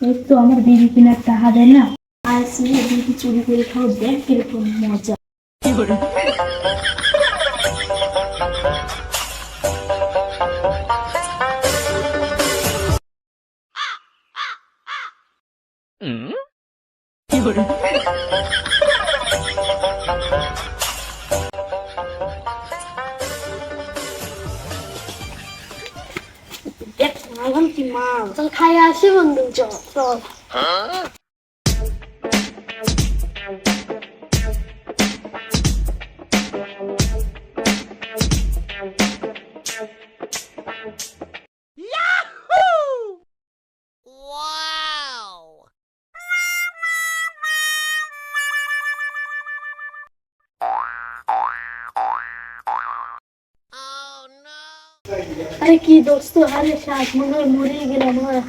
এই তো আমার বিড়ি কিনার টাকা দেয় না। নিয়ে বিড়ি চুরি করে খাও দেখ কীরকম মজা। 나 이건 김 마. 저 가야 10원 먼 저. 저. 어? আরে কি দোস্ত আরে শাক মনে মরে গেলাম মনে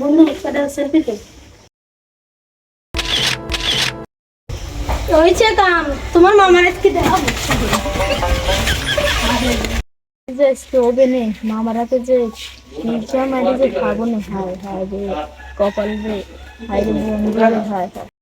বন্ধু একটা সেলফি তো। হয়েছে কাম তোমার মামার আজকে দেখাবো। যে মামার হাতে যে মারি যে খাব না হায় হায় রে কপাল রে হায় রে বন্ধু হায় হায়।